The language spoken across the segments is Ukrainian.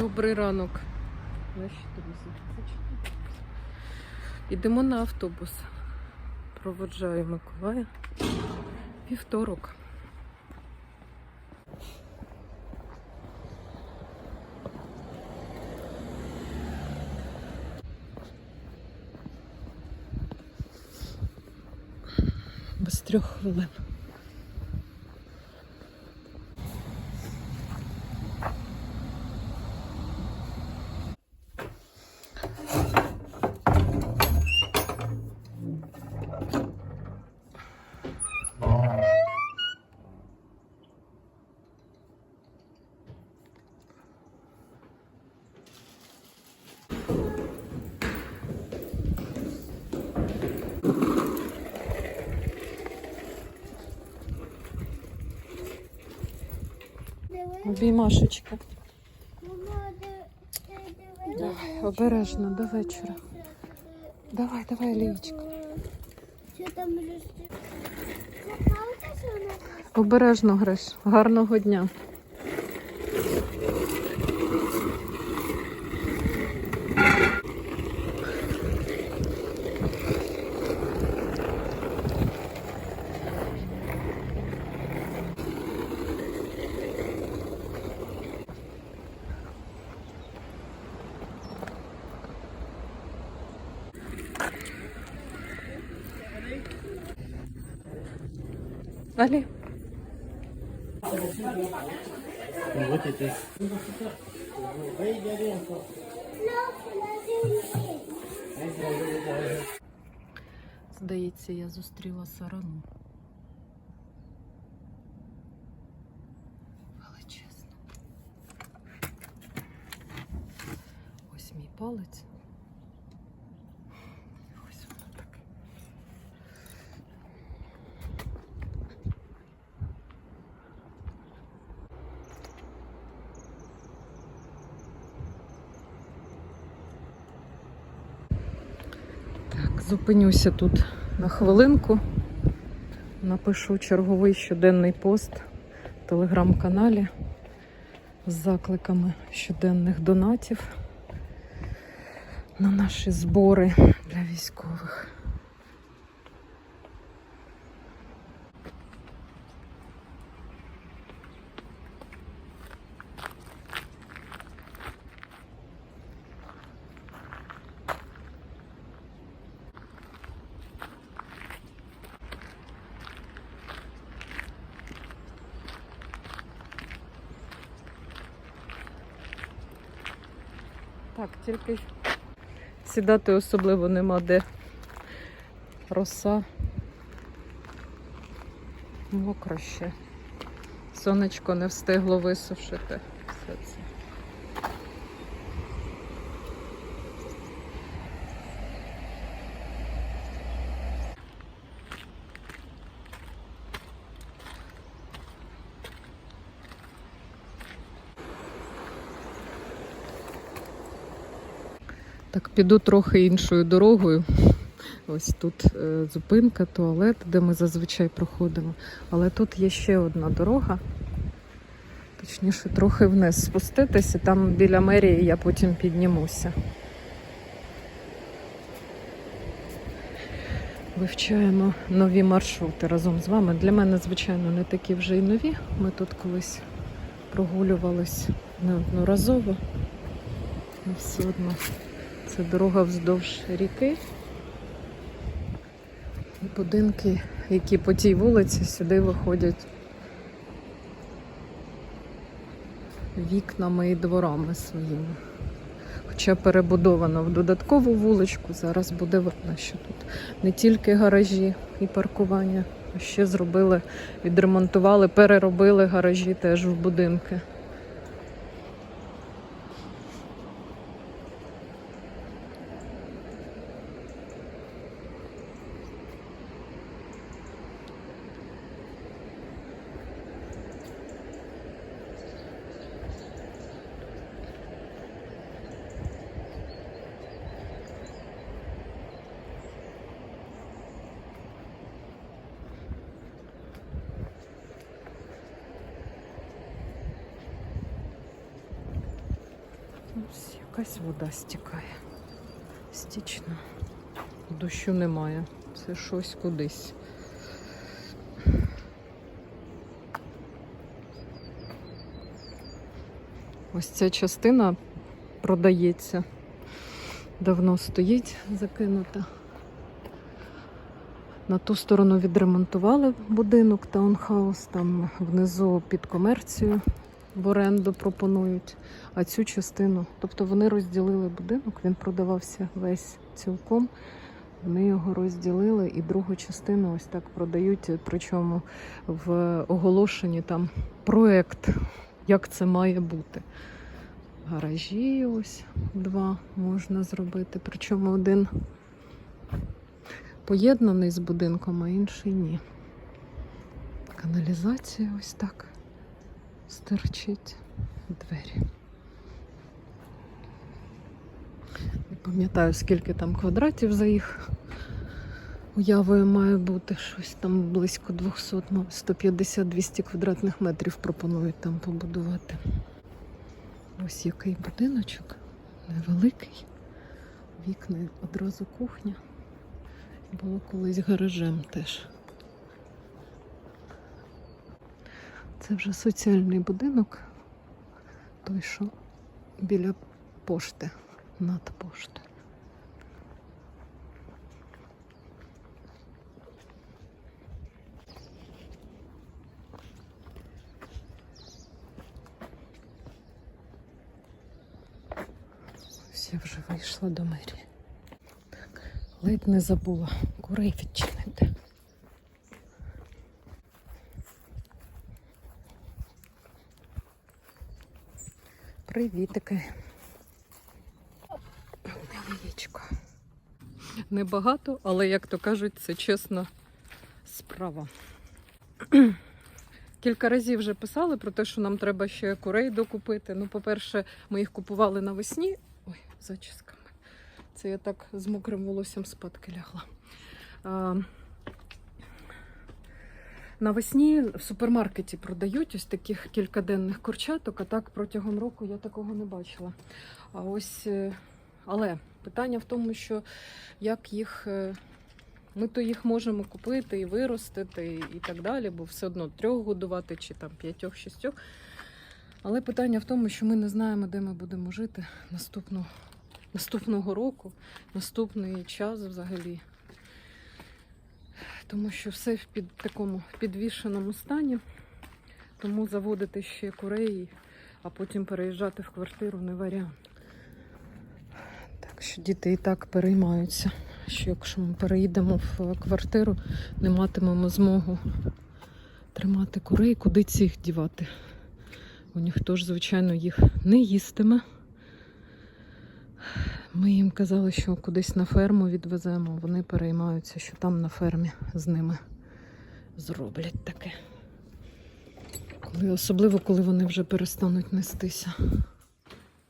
Добрий ранок. Йдемо на автобус. Проводжаю Миколая. Вівторок. Без трьох хвилин. Обіймашечка. Давай, обережно, до вечора. Давай, давай, Лієчка. Обережно, Гриш. Гарного дня. Алі. Здається, я зустріла сарану. Величезно. Ось мій палець. Зупинюся тут на хвилинку. Напишу черговий щоденний пост в телеграм-каналі з закликами щоденних донатів на наші збори для військових. Так, тільки сідати особливо нема де. Роса. Мокро ще. Сонечко не встигло висушити все це. Так, піду трохи іншою дорогою. Ось тут е, зупинка, туалет, де ми зазвичай проходимо. Але тут є ще одна дорога. Точніше, трохи вниз спуститися. Там біля мерії я потім піднімуся. Вивчаємо нові маршрути разом з вами. Для мене, звичайно, не такі вже й нові. Ми тут колись прогулювались неодноразово. Все одно це дорога вздовж ріки. І будинки, які по тій вулиці сюди виходять вікнами і дворами своїми. Хоча перебудовано в додаткову вуличку, зараз буде видно, що тут не тільки гаражі і паркування, а ще зробили, відремонтували, переробили гаражі теж в будинки. Якась вода стікає. Стічна. Дощу немає. Це щось кудись. Ось ця частина продається. Давно стоїть закинута. На ту сторону відремонтували будинок таунхаус, там внизу під комерцію в оренду пропонують, а цю частину, тобто вони розділили будинок, він продавався весь цілком. Вони його розділили і другу частину ось так продають. Причому в оголошенні там проект, як це має бути. Гаражі ось два можна зробити. Причому один поєднаний з будинком, а інший ні. Каналізація ось так стерчить двері. Не пам'ятаю, скільки там квадратів за їх уявою має бути щось там близько 200, ну, 150-200 квадратних метрів пропонують там побудувати. Ось який будиночок, невеликий. Вікна одразу кухня. Було колись гаражем теж. Це вже соціальний будинок, той, що біля пошти, над пошти. Ось я вже вийшла до мерії. Так, ледь не забула курей відчинити. Привітики. Яєчко. Небагато, але, як то кажуть, це чесна справа. Кілька разів вже писали про те, що нам треба ще курей докупити. Ну, по-перше, ми їх купували навесні. Ой, зачісками. Це я так з мокрим волоссям спадки лягла. Навесні в супермаркеті продають ось таких кількаденних курчаток, а так протягом року я такого не бачила. А ось, е, але питання в тому, що як їх. е, Ми то їх можемо купити і виростити, і так далі, бо все одно трьох годувати чи там п'ятьох, шістьох. Але питання в тому, що ми не знаємо, де ми будемо жити наступного, наступного року, наступний час взагалі. Тому що все в під такому підвішеному стані. Тому заводити ще курей, а потім переїжджати в квартиру не варіант. Так що діти і так переймаються, що якщо ми переїдемо в квартиру, не матимемо змогу тримати курей, куди цих дівати. Бо ніхто ж, звичайно, їх не їстиме. Ми їм казали, що кудись на ферму відвеземо. Вони переймаються, що там на фермі з ними зроблять таке. Коли, особливо, коли вони вже перестануть нестися.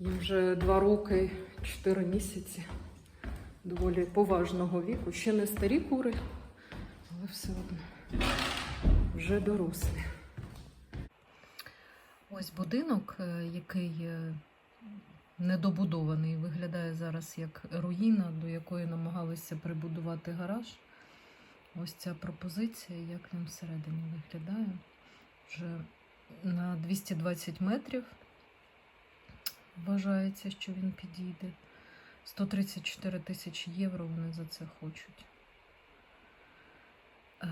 Їм вже два роки, чотири місяці доволі поважного віку. Ще не старі кури, але все одно вже дорослі. Ось будинок, е, який е, недобудований, виглядає зараз як руїна, до якої намагалися прибудувати гараж. Ось ця пропозиція, як він всередині виглядає. Вже на 220 метрів вважається, що він підійде. 134 тисячі євро вони за це хочуть. Е,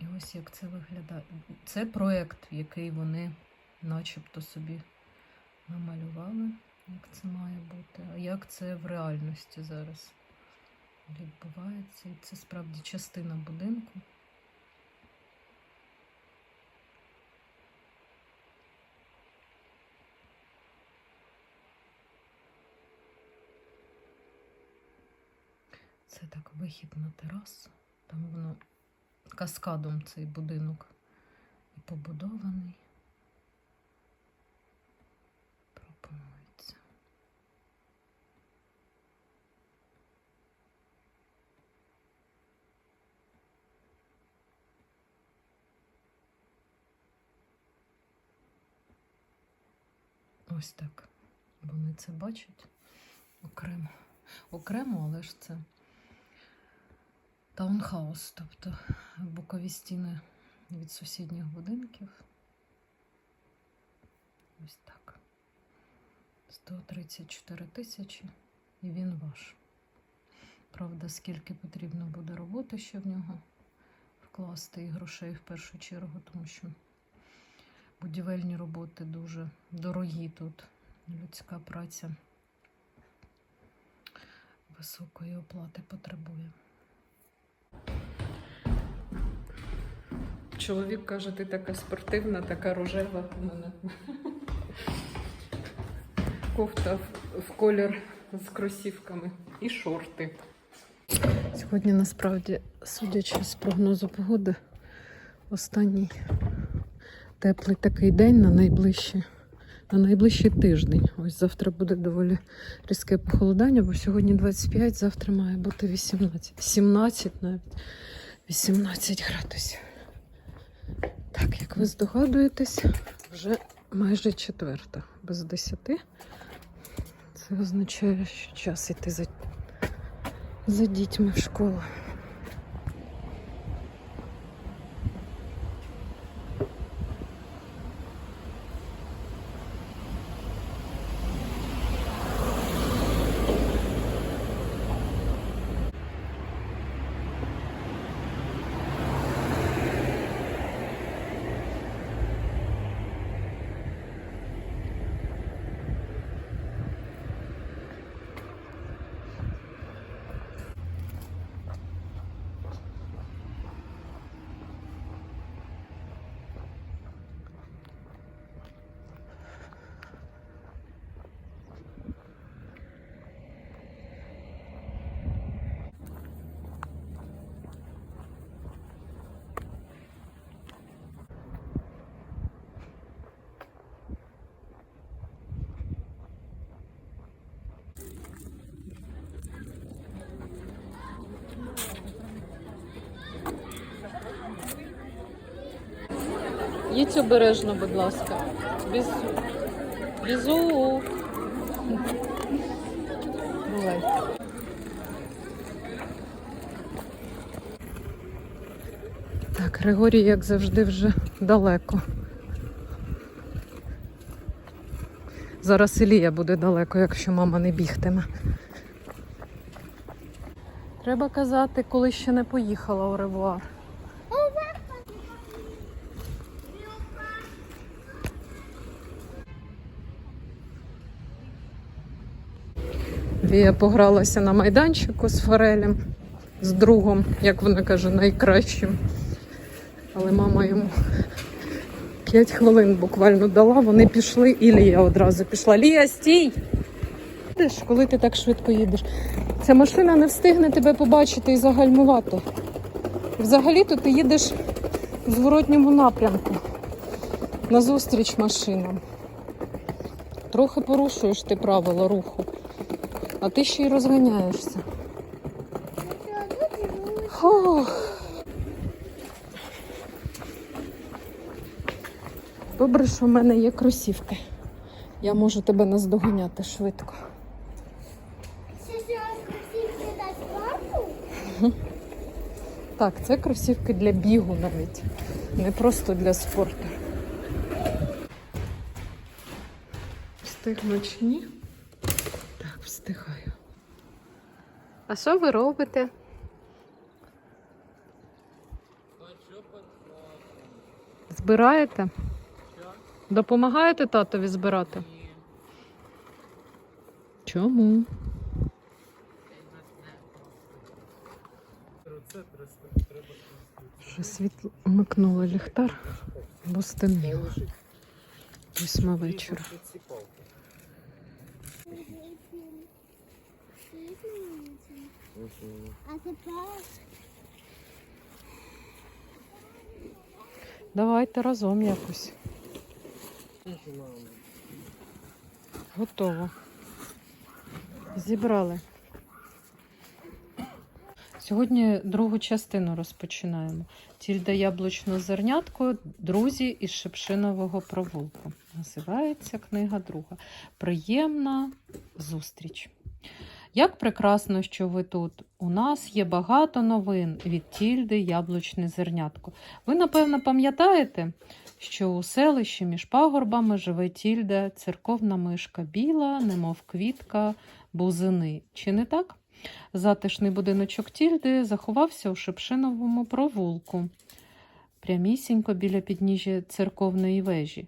І ось як це виглядає. Це проєкт, який вони начебто собі намалювали, як це має бути. А як це в реальності зараз відбувається? І це справді частина будинку. Це так вихід на терасу. Там воно каскадом цей будинок і побудований. Ось так вони це бачать окремо. Окремо, але ж це таунхаус, тобто бокові стіни від сусідніх будинків. Ось так. 134 тисячі, і він ваш. Правда, скільки потрібно буде роботи ще в нього вкласти і грошей в першу чергу, тому що будівельні роботи дуже дорогі тут. Людська праця високої оплати потребує. Чоловік каже, ти така спортивна, така рожева у мене. Кофта в, в колір з кросівками і шорти. Сьогодні насправді, судячи з прогнозу погоди, останній теплий такий день на найближчі, на найближчий тиждень. Ось завтра буде доволі різке похолодання, бо сьогодні 25, завтра має бути 18, 17 навіть 18 градусів. Так, як ви здогадуєтесь, вже майже четверта, без 10. Це означає, що час іти за, за дітьми в школу. Їдь обережно, будь ласка. Без... Бізу. Бувай. Так, Григорій, як завжди, вже далеко. Зараз Ілія буде далеко, якщо мама не бігтиме. Треба казати, коли ще не поїхала у ревуар. Вія погралася на майданчику з Форелем, з другом, як вона каже, найкращим. Але мама йому 5 хвилин буквально дала, вони пішли, і Лія одразу пішла. Лія, стій! Коли ти так швидко їдеш. Ця машина не встигне тебе побачити і загальмувати. Взагалі-то ти їдеш в зворотньому напрямку, назустріч машинам. Трохи порушуєш ти правила руху. А ти ще й розганяєшся. Добре, що в мене є кросівки. Я можу тебе наздоганяти швидко. Так, це кросівки для бігу навіть, не просто для спорту. Встигну чи ні? Встигаю. А що ви робите? Збираєте? Допомагаєте татові збирати? Ні. Чому? Вже світло вмикнуло ліхтар, бо стемніло. Восьма вечора. А тепер Давайте разом якось. Готово. Зібрали. Сьогодні другу частину розпочинаємо. Тільда яблучно зернятко, друзі із Шепшинового провулку. Називається книга друга. Приємна зустріч. Як прекрасно, що ви тут. У нас є багато новин від Тільди Яблучне зернятко. Ви, напевно, пам'ятаєте, що у селищі між пагорбами живе Тільда, церковна мишка біла, немов квітка бузини. Чи не так? Затишний будиночок Тільди заховався у Шепшиновому провулку, прямісінько біля підніжжя церковної вежі.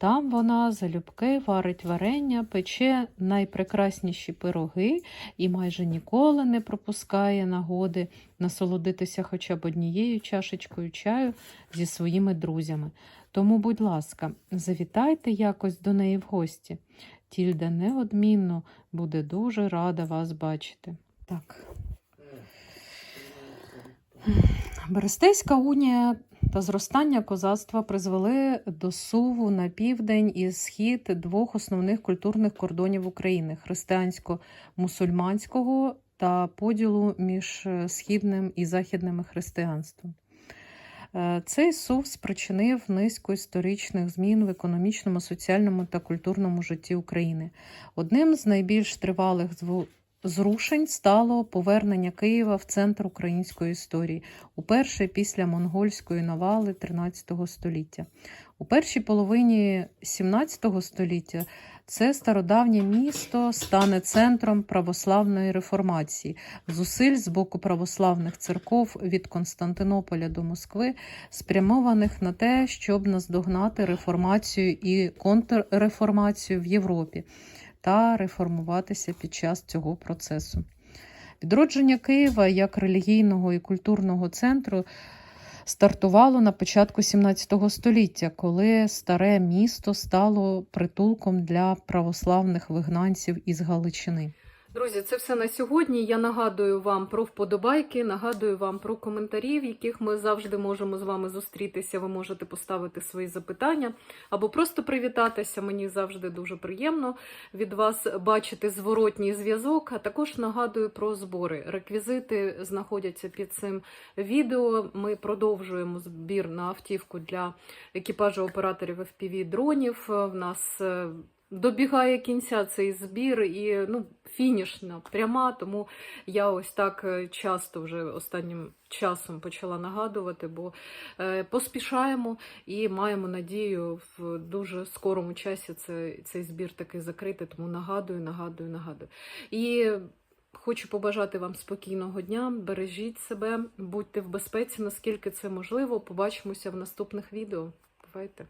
Там вона залюбки варить варення, пече найпрекрасніші пироги і майже ніколи не пропускає нагоди насолодитися хоча б однією чашечкою чаю зі своїми друзями. Тому, будь ласка, завітайте якось до неї в гості. Тільда неодмінно буде дуже рада вас бачити. Так. Берестейська унія та зростання козацтва призвели до суву на південь і схід двох основних культурних кордонів України християнсько-мусульманського та поділу між е, східним і західним християнством. Е, Цей сув спричинив низку історичних змін в економічному, соціальному та культурному житті України. Одним з найбільш тривалих зрушень стало повернення Києва в центр української історії, уперше після монгольської навали XIII століття. У першій половині XVII століття це стародавнє місто стане центром православної реформації. Зусиль з боку православних церков від Константинополя до Москви, спрямованих на те, щоб наздогнати реформацію і контрреформацію в Європі та реформуватися під час цього процесу. Відродження Києва як релігійного і культурного центру стартувало на початку 17 століття, коли старе місто стало притулком для православних вигнанців із Галичини. Друзі, це все на сьогодні. Я нагадую вам про вподобайки, нагадую вам про коментарі, в яких ми завжди можемо з вами зустрітися. Ви можете поставити свої запитання або просто привітатися. Мені завжди дуже приємно від вас бачити зворотній зв'язок. А також нагадую про збори. Реквізити знаходяться під цим відео. Ми продовжуємо збір на автівку для екіпажу операторів FPV дронів. В нас е, добігає кінця цей збір і ну, фінішна пряма, тому я ось так е, часто вже останнім часом почала нагадувати, бо е, поспішаємо і маємо надію в дуже скорому часі цей, цей збір таки закрити. Тому нагадую, нагадую, нагадую. І Хочу побажати вам спокійного дня, бережіть себе, будьте в безпеці, наскільки це можливо. Побачимося в наступних відео. Бувайте!